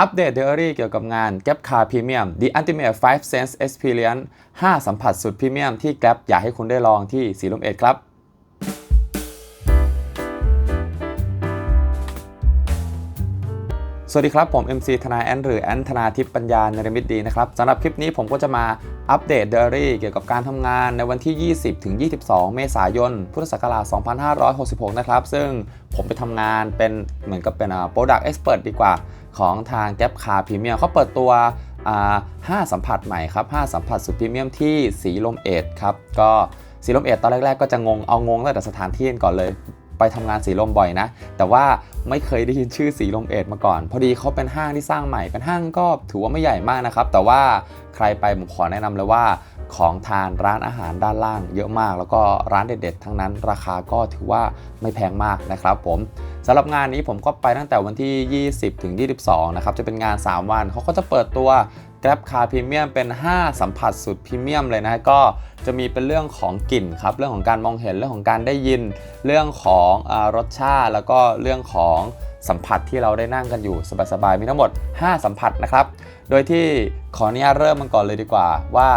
อัปเดตเดอรี่เกี่ยวกับงาน Gap Car Premium The Ultimate 5 Sense Experience 5 สัมผัสสุดพรีเมียมที่ Gap อยากให้คุณได้ลองที่สีลมเอ็ดครับ วัสดีครับผม MC ธนาแอนหรือแอนธนาทิพย์ปัญญาเนรมิตดีนะครับสำหรับคลิปนี้ผมก็จะมาอัปเดตเดอรี่เกี่ยวกับการทำงานในวันที่ 20ถึง22 เมษายน พุทธศักราช 2566 นะครับ ซึ่งผมไปทำงานเป็นเหมือนกับเป็น Product Expert ดีกว่า ของทาง Gap Car Premium เขาเปิดตัวอ่า5สัมผัสใหม่ครับ 5 สัมผัสสุดพรีเมียมที่สีลมเอ็ดครับก็สีลมเอ็ดตอนแรกๆก็จะงงเอางงตั้งแต่สถานที่ก่อนเลย ไปทำงานสีลมบ่อยนะ แต่ว่าไม่เคยได้ยินชื่อสีลมเอ็ดมาก่อน พอดีเขาเป็นห้างที่สร้างใหม่เป็นห้างก็ถือว่าไม่ใหญ่มากนะครับ แต่ว่าใครไปผมขอแนะนำเลยว่าของทานร้านอาหารด้านล่างเยอะมาก แล้วก็ร้านเด็ดๆ ทั้งนั้น ราคาก็ถือว่าไม่แพงมากนะครับผมสำหรับงานนี้ผมก็ไปตั้งแต่วันที่ 20 ถึง 22 นะครับ จะเป็นงาน 3 วันเขาก็จะเปิดตัว Grab Car Premium เป็น 5 สัมผัสสุดพรีเมียมเลยนะก็จะมีเป็นเรื่องของกลิ่นครับ เรื่องของการมองเห็นเรื่องของการได้ยิน เรื่องของอรสชาติ แล้วก็เรื่องของสัมผัสที่เราได้นั่งกันอยู่สบายๆมีทั้งหมด 5 สัมผัสนะครับ โดยที่ขออนุญาตเริ่มมันก่อนเลยดีกว่าว่า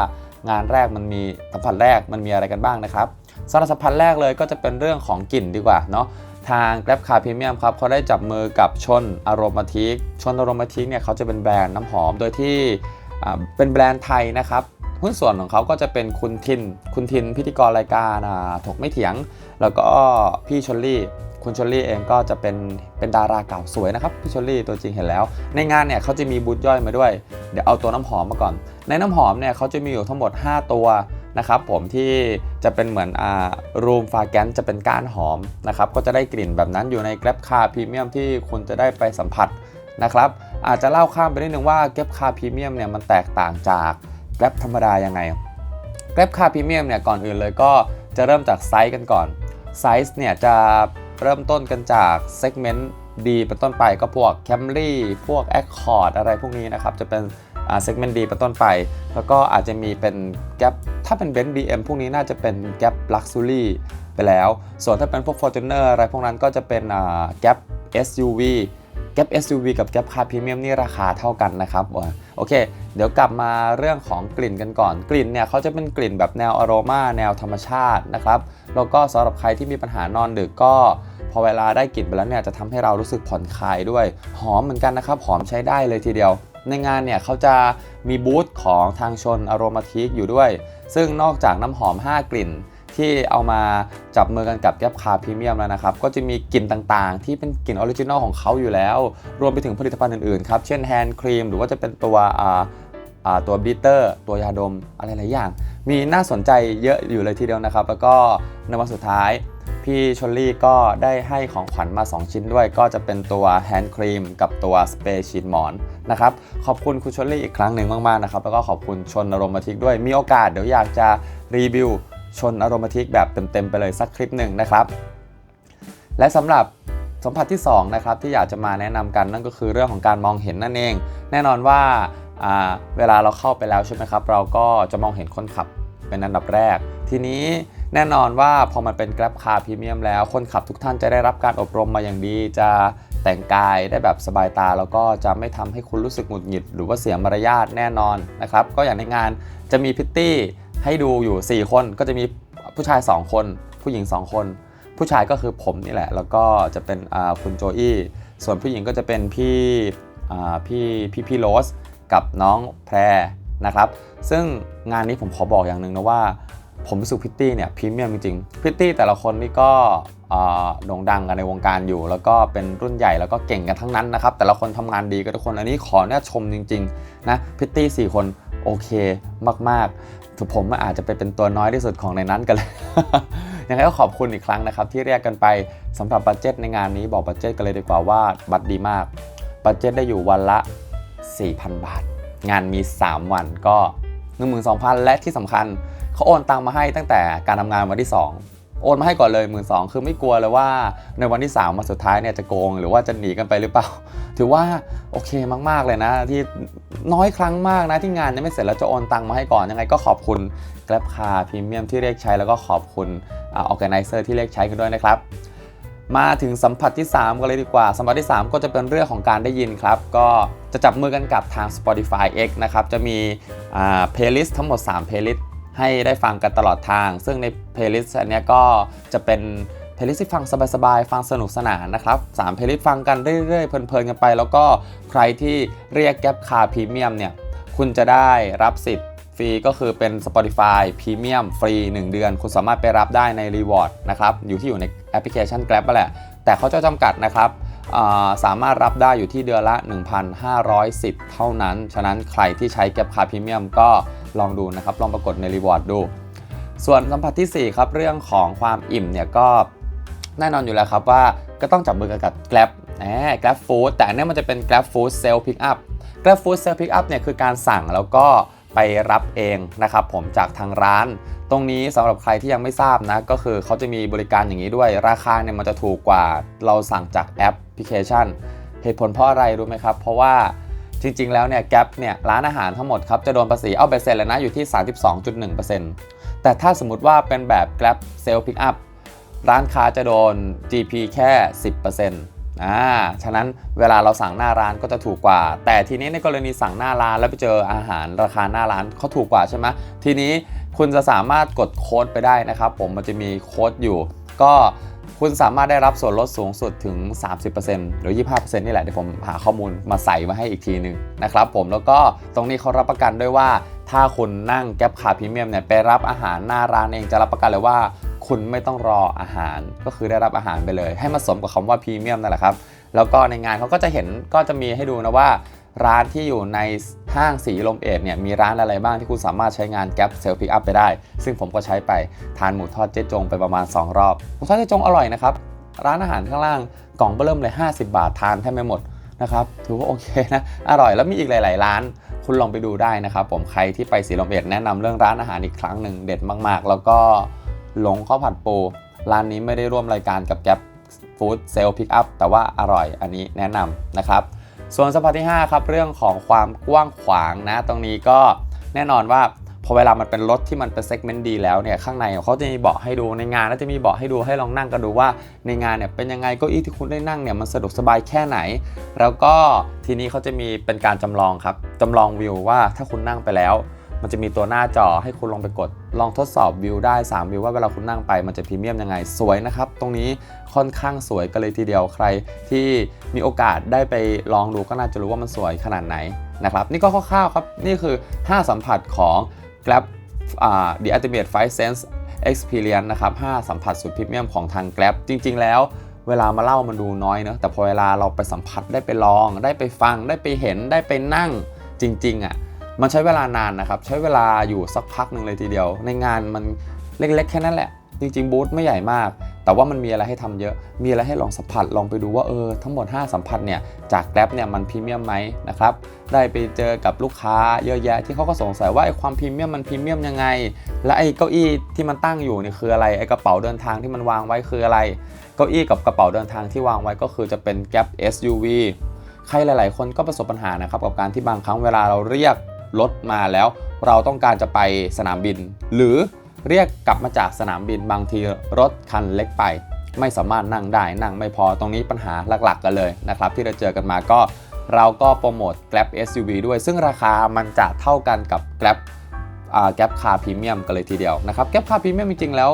งานแรกมันมีสัมผัสแรกมันมีอะไรกันบ้างนะครับสำหรับสัมผัสแรกเลยก็จะเป็นเรื่องของกลิ่นดีกว่าเนาะทาง Grab Car Premium ครับเขาได้จับมือกับชนอารมาทิกชนอารมาทิกเนี่ยเขาจะเป็นแบรนด์น้ำหอม โดยที่ เป็นแบรนด์ไทยนะครับหุ้นส่วนของเขาก็จะเป็นคุณทิน คุณทินพิธีกรรายการถกไม่เถียง แล้วก็พี่ชลลี่ คุณชลลี่เองก็จะเป็นเป็นดาราเก่าสวยนะครับ พี่ชลลี่ตัวจริงเห็นแล้ว ในงานเนี่ยเขาจะมีบูธย่อยมาด้วย เดี๋ยวเอาตัวน้ำหอมมาก่อน ในน้ำหอมเนี่ยเขาจะมีอยู่ทั้งหมด 5 ตัวนะครับผมที่จะเป็นเหมือนอ่ารูมฟาแกนจะเป็นก้านหอมนะครับก็จะได้กลิ่นแบบนั้นอยู่ใน Grab Car Premium ที่คุณจะได้ไปสัมผัส นะครับ อาจจะเล่าข้ามไปนิดนึงว่า Grab Car Premium เนี่ยมันแตกต่างจาก Grab ธรรมดายังไง Grab Car Premium เนี่ยก่อนอื่นเลยก็จะเริ่มจากไซส์กันก่อนไซส์เนี่ยจะเริ่มต้นกันจากเซกเมนต์ดีเป็นต้นไปก็พวก Camry พวก Accord อะไรพวกนี้นะครับ จะเป็นเซกเมนต์ดีเป็นต้นไป แล้วก็อาจจะมีเป็น Gap ถ้าเป็น Benz BM พวกนี้น่าจะเป็น Gap Luxury ไปแล้ว ส่วนถ้าเป็นพวก Fortuner อะไรพวกนั้นก็จะเป็นอ่า Gap SUV Gap SUV กับ Gap Car Premium นี่ราคาเท่ากันนะครับอ่าโอเค เดี๋ยวกลับมาเรื่องของกลิ่นกันก่อน กลิ่นเนี่ยเขาจะเป็นกลิ่นแบบแนวอโรมาแนวธรรมชาตินะครับแล้วก็สำหรับใครที่มีปัญหานอนดึกก็พอเวลาได้กลิ่นไปแล้วเนี่ยจะทำให้เรารู้สึกผ่อนคลายด้วย หอมเหมือนกันนะครับ หอมใช้ได้เลยทีเดียว ในงานเนี่ยเขาจะมีบูธของทางชนอโรมาทิกอยู่ด้วย ซึ่งนอกจากน้ำหอม 5 กลิ่น ที่เอามาจับมือกันกับแก p คาพรีเมียมแล้วนะครับ ก็จะมีกลิ่นต่างๆ ที่เป็นกลิ่นออริจินอลของเขาอยู่แล้ว รวมไปถึงผลิตภัณฑ์อื่นๆครับ เช่นแฮนด์ครีมหรือว่าจะเป็นตัวตัวบลิเตอร์ ตัวยาดมอะไรหลายอย่าง มีน่าสนใจเยอะอยู่เลยทีเดียวนะครับ แล้วก็ในวันสุดท้ายพี่ชลลี่ก็ได้ให้ของขวัญมา 2 ชิ้นด้วย ก็จะเป็นตัวแฮนด์ครีมกับตัวสเปรย์ชีทหมอนนะครับขอบคุณคุณชลลี่อีกครั้งหนึ่งมากๆนะครับแล้วก็ขอบคุณชนอารมาทิกด้วยมีโอกาสเดี๋ยวอยากจะรีวิว ชนอารมาทิกแบบเต็มๆไปเลยสักคลิปหนึ่งนะครับ และสำหรับสัมผัสที่2นะครับที่อยากจะมาแนะนำกันนั่นก็คือเรื่องของการมองเห็นนั่นเอง แน่นอนว่าเวลาเราเข้าไปแล้วใช่ไหมครับ เราก็จะมองเห็นคนขับเป็นอันดับแรก ทีนี้แน่นอนว่าพอมันเป็น Grab Car Premium แล้ว คนขับทุกท่านจะได้รับการอบรมมาอย่างดี จะแต่งกายได้แบบสบายตา แล้วก็จะไม่ทำให้คุณรู้สึกหงุดหงิด หรือว่าเสียมารยาทแน่นอนนะครับ ก็อย่างในงานจะมีพิตตี้ ให้ดูอยู่ 4 คนก็จะมีผู้ชาย 2 คน ผู้หญิง 2 คน ผู้ชายก็คือผมนี่แหละ แล้วก็จะเป็นคุณโจอี้ส่วนผู้หญิงก็จะเป็นพี่พี่พี่พี่โรสกับน้องแพรนะครับ ซึ่งงานนี้ผมขอบอกอย่างหนึ่งนะว่า ผมรู้สึกพิตตี้เนี่ยพรีเมียมจริงๆพิตตี้แต่ละคนนี่ก็โด่งดังกันในวงการอยู่ แล้วก็เป็นรุ่นใหญ่แล้วก็เก่งกันทั้งนั้นนะครับ แต่ละคนทำงานดีกันทุกคนอันนี้ขอเนี่ยชมจริงๆนะพิตตี้สี่คน โอเคมากๆถผมอาจจะไปเป็นตัวน้อยที่สุดของในนั้นกันเลยยังไงก็ขอบคุณอีกครั้งนะครับ ที่เรียกกันไปสำหรับบัตเจ็ตในงานนี้บอกบัตเจ็ตกันเลยดีกว่าว่าบัตรดีมากบัตเจ็ตได้อยู่วันละ 4,000 บาท งานมี 3 วันก็12,000 และที่สำคัญเขาโอนตังมาให้ตั้งแต่การทำงานวันที่ 2 โอนมาให้ก่อนเลย 1 2ื่นคือไม่กลัวเลยว่าในวันที่3มาสุดท้ายเนี่ยจะโกงหรือว่าจะหนีกันไปหรือเปล่า ถือว่าโอเคมาก ๆ เลยนะ ที่น้อยครั้งมากนะที่งานยังไม่เสร็จแล้วจะโอนตังมาให้ก่อนยังไงก็ขอบคุณ Grab Car Premium ที่เรียกใช้แล้วก็ขอบคุณออแกไนเซอร์ที่เรียกใช้กันด้วยนะครับมาถึงสัมผัสที่ 3 กันเลยดีกว่า สัมผัสที่ 3 ก็จะเป็นเรื่องของการได้ยินครับ ก็จะจับมือกันกับทาง Spotify X นะครับ จะมีอ่า playlist ทั้งหมด3 playlist ให้ได้ฟังกันตลอดทาง ซึ่งใน playlist อันนี้ก็จะเป็น playlist ที่ฟังสบายๆ ฟังสนุกสนานนะครับ3 playlist ฟังกันเรื่อยๆ เพลินๆ กันไป แล้วก็ใครที่เรียกแก๊ปคาพรีเมียมเนี่ย คุณจะได้รับสิทธิ์ฟรีก็คือเป็น Spotify Premium ฟรี 1 เดือน คุณสามารถไปรับได้ใน Reward นะครับ อยู่ที่อยู่ในแอปพลิเคชัน Grab นั่นแหละ แต่เขาจะจำกัดนะครับสามารถรับได้อยู่ที่เดือนละ 1,500สิทธิ์เท่านั้น ฉะนั้นใครที่ใช้ Grab Car Premium ก็ ลองดูนะครับ ลองปรากฏใน Reward ดู ส่วนสัมผัสที่4ครับเรื่องของความอิ่มเนี่ยก็แน่นอนอยู่แล้วครับว่าก็ต้องจับมือกันกับ Grab แหม Grab Food แต่อันนี้มันจะเป็น Grab Food Self Pick Up Grab Food Self Pick Up เนี่ยคือการสั่งแล้วก็ไปรับเองนะครับผมจากทางร้าน ตรงนี้สำหรับใครที่ยังไม่ทราบนะ ก็คือเขาจะมีบริการอย่างนี้ด้วย ราคาเนี่ยมันจะถูกกว่าเราสั่งจากแอปพลิเคชัน เหตุผลเพราะอะไรรู้ไหมครับ เพราะว่า จริง ๆ แล้วเนี่ยแก p เนี่ยร้านอาหารทั้งหมดครับจะโดนภาษีเอาไปเซ็นแล้วนะอยู่ที่ 32.1%แต่ถ้าสมมติว่าเป็นแบบ Grab Self Pick Up ร้านค้าจะโดน GP แค่ 10%อ่า ฉะนั้นเวลาเราสั่งหน้าร้านก็จะถูกกว่า แต่ทีนี้ในกรณีสั่งหน้าร้านแล้วไปเจออาหารราคาหน้าร้านเขาถูกกว่าใช่ไหมทีนี้คุณจะสามารถกดโค้ดไปได้นะครับ ผมมันจะมีโค้ดอยู่ ก็ คุณสามารถได้รับส่วนลดสูงสุดถึง 30%หรือ 25%นี่แหละเดี๋ยวผมหาข้อมูลมาใส่มาให้อีกทีหนึ่งนะครับผมแล้วก็ตรงนี้เขารับประกันด้วยว่า ถ้าคุณนั่งแก๊ปคาพรีเมียมเนี่ยไปรับอาหารหน้าร้านเองจะรับประกันเลยว่า คุณไม่ต้องรออาหารก็คือได้รับอาหารไปเลย ให้มาสมกับคำว่าพรีเมียมนั่นแหละครับแล้วก็ในงานเขาก็จะเห็นก็จะมีให้ดูนะว่า ร้านที่อยู่ในห้างสีลมเอ็ดเนี่ยมีร้านอะไรบ้างที่คุณสามารถใช้งานแก๊ปเซลฟิกอัพไปได้ ซึ่งผมก็ใช้ไปทานหมูทอดเจ๊จงไปประมาณ 2 รอบหมูทอดเจ๊จงอร่อยนะครับ ร้านอาหารข้างล่างกล่องเบอร์เริ่มเลย 50 บาททานแทบไม่หมดนะครับถือว่าโอเคนะอร่อยแล้วมีอีกหลาย ๆ ร้านคุณลองไปดูได้นะครับผมใครที่ไปสีลมเอ็ดแนะนำเรื่องร้านอาหารอีกครั้งหนึ่งเด็ดมาก ๆ แล้วก็หลงข้าวผัดปูร้านนี้ไม่ได้ร่วมรายการกับแก๊ปฟู้ดเซลพิกอัพแต่ว่าอร่อยอันนี้แนะนำนะครับ ส่วนสัมผัสที่5ครับเรื่องของความกว้างขวางนะ ตรงนี้ก็แน่นอนว่าพอเวลามันเป็นรถที่มันเป็นเซกเมนต์ดีแล้วเนี่ยข้างในเขาจะมีเบาะให้ดูในงานแล้วจะมีเบาะให้ดูให้ลองนั่งกันดูว่าในงานเนี่ยเป็นยังไงเก้าอี้ที่คุณได้นั่งเนี่ยมันสะดวกสบายแค่ไหน แล้วก็ทีนี้เขาจะมีเป็นการจำลองครับจำลองวิวว่าถ้าคุณนั่งไปแล้ว มันจะมีตัวหน้าจอให้คุณลองไปกด ลองทดสอบวิวได้ 3 วิวว่าเวลาคุณนั่งไปมันจะพรีเมียมยังไง สวยนะครับ ตรงนี้ค่อนข้างสวยกันเลยทีเดียวใครที่มีโอกาสได้ไปลองดูก็น่าจะรู้ว่ามันสวยขนาดไหนนะครับ นี่ก็คร่าวๆครับ นี่คือ 5 สัมผัสของ Grab อ่า The Ultimate 5 Sense Experience นะครับ 5 สัมผัสสุดพรีเมียมของทาง Grab จริง ๆ แล้วเวลามาเล่ามันดูน้อยเนอะแต่พอเวลาเราไปสัมผัสได้ไปลอง ได้ไปฟังได้ไปเห็นได้ไปนั่งจริง ๆอะ มันใช้เวลานานนะครับ ใช้เวลาอยู่สักพักหนึ่งเลยทีเดียว ในงานมันเล็กๆ แค่นั้นแหละ จริงๆบูธไม่ใหญ่มาก แต่ว่ามันมีอะไรให้ทำเยอะ มีอะไรให้ลองสัมผัส ลองไปดูว่าเออทั้งหมด 5 สัมผัสเนี่ยจากแกร็บเนี่ยมันพรีเมียมไหมนะครับ ได้ไปเจอกับลูกค้าเยอะแยะที่เขาก็สงสัยว่าไอ้ความพรีเมียมมันพรีเมียมยังไง และไอ้เก้าอี้ที่มันตั้งอยู่เนี่ยคืออะไร ไอ้กระเป๋าเดินทางที่มันวางไว้คืออะไร เก้าอี้กับกระเป๋าเดินทางที่วางไว้ก็คือจะเป็นแกร็บ SUV ใครหลาย ๆ คนก็ประสบปัญหานะครับกับการที่บางครั้งเวลาเราเรียก รถมาแล้ว เราต้องการจะไปสนามบิน หรือเรียกกลับมาจากสนามบินบางทีรถคันเล็กไป ไม่สามารถนั่งได้นั่งไม่พอตรงนี้ปัญหาหลักๆ กันเลยนะครับ ที่เราเจอกันมาก็เราก็โปรโมท Grab SUV ด้วย ซึ่งราคามันจะเท่ากันกับ Grab อ่า Grab Car Premium กันเลยทีเดียวนะครับ Grab Car Premium จริงๆ แล้ว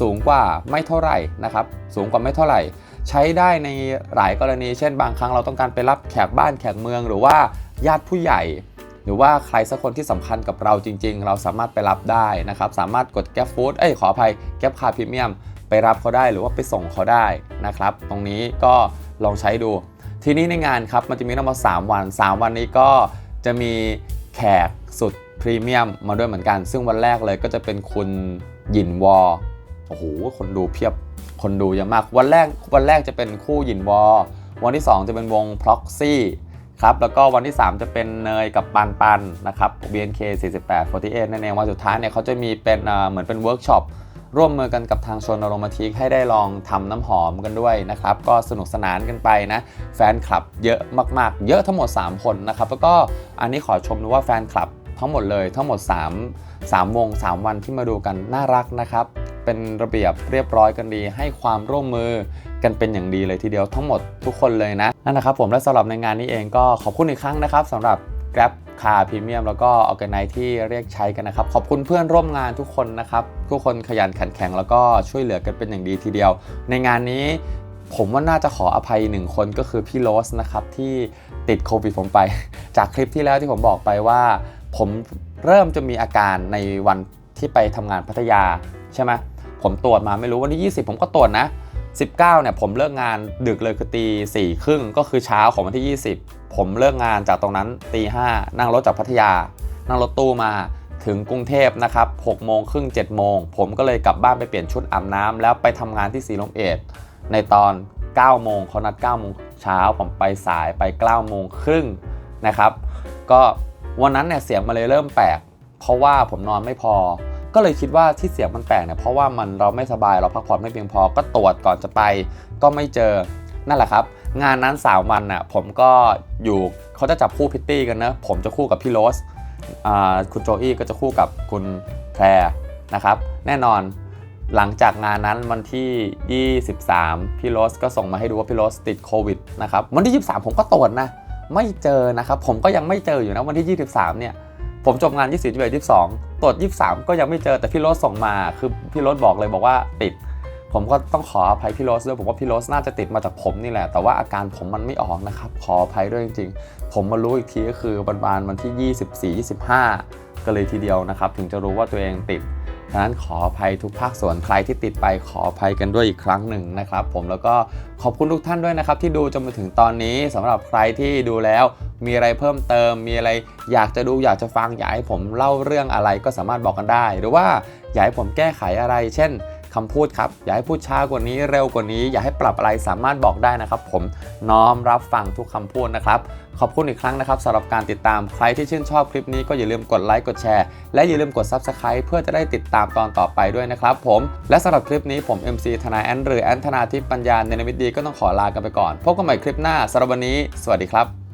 สูงกว่าไม่เท่าไหร่นะครับสูงกว่าไม่เท่าไหร่ ใช้ได้ในหลายกรณี เช่นบางครั้งเราต้องการไปรับแขกบ้านแขกเมือง หรือว่าญาติผู้ใหญ่ รือว่าใครสักคนที่สำคัญกับเราจริง ๆ เราสามารถไปรับได้นะครับ สามารถกด Grab Food เอ้ยขออภัย Grab Car Premium ไปรับเขาได้หรือว่าไปส่งเขาได้นะครับ ตรงนี้ก็ลองใช้ดู ทีนี้ในงานครับมันจะมีทั้งหมด3วัน 3 วันนี้ก็จะมีแขกสุดพรีเมียมมาด้วยเหมือนกัน ซึ่งวันแรกเลยก็จะเป็นคุณหยินวอโอ้โหคนดูเพียบคนดูเยอะมาก วันแรกวันแรกจะเป็นคู่หยินวอวันที่ 2 จะเป็นวง Proxy ครับแล้วก็วันที่ 3 จะเป็นเนยกับปันปันนะครับ BNK 48 48นั่นเองวันสุดท้ายเนี่ยเขาจะมีเป็นอ่าเหมือนเป็นเวิร์กช็อปร่วมมือกันกับทางชนอโรมาทิกให้ได้ลองทำน้ำหอมกันด้วยนะครับ ก็สนุกสนานกันไปนะ แฟนคลับเยอะมากๆ เยอะทั้งหมด 3 คนนะครับ แล้วก็อันนี้ขอชมนะว่าแฟนคลับทั้งหมดเลยทั้งหมด 3 3 วง 3 วันที่มาดูกันน่ารักนะครับ เป็นระเบียบเรียบร้อยกันดี ให้ความร่วมมือ กันเป็นอย่างดีเลยทีเดียวทั้งหมดทุกคนเลยนะนั่นนะครับผมและสำหรับในงานนี้เองก็ขอบคุณอีกครั้งนะครับสำหรับ Grab Car Premium แล้วก็ o r g a n i z e ที่เรียกใช้กันนะครับ ขอบคุณเพื่อนร่วมงานทุกคนนะครับ ทุกคนขยันขันแข็งแล้วก็ช่วยเหลือกันเป็นอย่างดีทีเดียว ในงานนี้ผมว่าน่าจะขออภัยหนึ่งคนก็คือพี่โรสนะครับ ที่ติดโควิดผมไป จากคลิปที่แล้วที่ผมบอกไปว่า ผมเริ่มจะมีอาการในวันที่ไปทำงานพัทยาใช่ไหมผมตรวจมาไม่รู้วันที่ 20 ผมก็ตรวจนะ 19เนี่ยผมเลิกงานดึกเลยคือตีสี่ครึ่งก็คือเช้าของวันที่ 20 ผมเลิกงานจากตรงนั้นตีห้านั่งรถจากพัทยา นั่งรถตู้มาถึงกรุงเทพนะครับ6โมงครึ่ง7โมงผมก็เลยกลับบ้านไปเปลี่ยนชุดอาบน้ำแล้วไปทำงานที่สีลมเอ็ดในตอน 9 โมงเขานัด 9 โมงเช้าผมไปสายไป 9 โมงครึ่งนะครับ ก็วันนั้นเนี่ยเสียงมันเลยเริ่มแปลก เพราะว่าผมนอนไม่พอ ก็เลยคิดว่าที่เสียงมันแปลกเนี่ยเพราะว่ามันเราไม่สบายเราพักผ่อนไม่เพียงพอก็ตรวจก่อนจะไป ก็ไม่เจอนั่นแหละครับ งานนั้น3วันน่ะผมก็อยู่เขาจะจับคู่พิตตี้กันนะผมจะคู่กับพี่โรสคุณโจอี้ก็จะคู่กับคุณแพรนะครับ แน่นอนหลังจากงานนั้นวันที่ 23 พี่โรสก็ส่งมาให้ดูว่าพี่โรสติดโควิดนะครับวันที่ 23 ผมก็ตรวจนะไม่เจอนะครับ ผมก็ยังไม่เจออยู่นะวันที่ 23 เนี่ย ผมจบงาน24 21 22 ตรวจ 23 ก็ยังไม่เจอแต่พี่โรสส่งมา คือพี่โรสบอกเลยบอกว่าติด ผมก็ต้องขออภัยพี่โรสด้วยผมว่าพี่โรสน่าจะติดมาจากผมนี่แหละ แต่ว่าอาการผมมันไม่ออกนะครับ ขออภัยด้วยจริงๆ ผมมารู้อีกทีก็คือประมาณวันที่ 24 25ก็เลยทีเดียวนะครับ ถึงจะรู้ว่าตัวเองติด ดังนั้นขออภัยทุกภาคส่วนใครที่ติดไปขออภัยกันด้วยอีกครั้งหนึ่งนะครับ ผมแล้วก็ขอบคุณทุกท่านด้วยนะครับ ที่ดูจนมาถึงตอนนี้สำหรับใครที่ดูแล้วมีอะไรเพิ่มเติม มีอะไรอยากจะดูอยากจะฟังอยากให้ผมเล่าเรื่องอะไรก็สามารถบอกกันได้ หรือว่าอยากให้ผมแก้ไขอะไร เช่น คำพูดครับ อย่าให้พูดช้ากว่านี้เร็วกว่านี้ อย่าให้ปรับอะไรสามารถบอกได้นะครับ ผมน้อมรับฟังทุกคำพูดนะครับ ขอบคุณอีกครั้งนะครับสำหรับการติดตามใครที่ชื่นชอบคลิปนี้ก็อย่าลืมกดไลค์กดแชร์และอย่าลืมกด Subscribe เพื่อจะได้ติดตามตอนต่อไปด้วยนะครับผมและสำหรับคลิปนี้ผม MC ธนาแอนหรือแอนธนาทิพย์ปัญญาเนรมิตดีก็ต้องขอลากันไปก่อนพบกันใหม่คลิปหน้าสำหรับวันนี้ สวัสดีครับ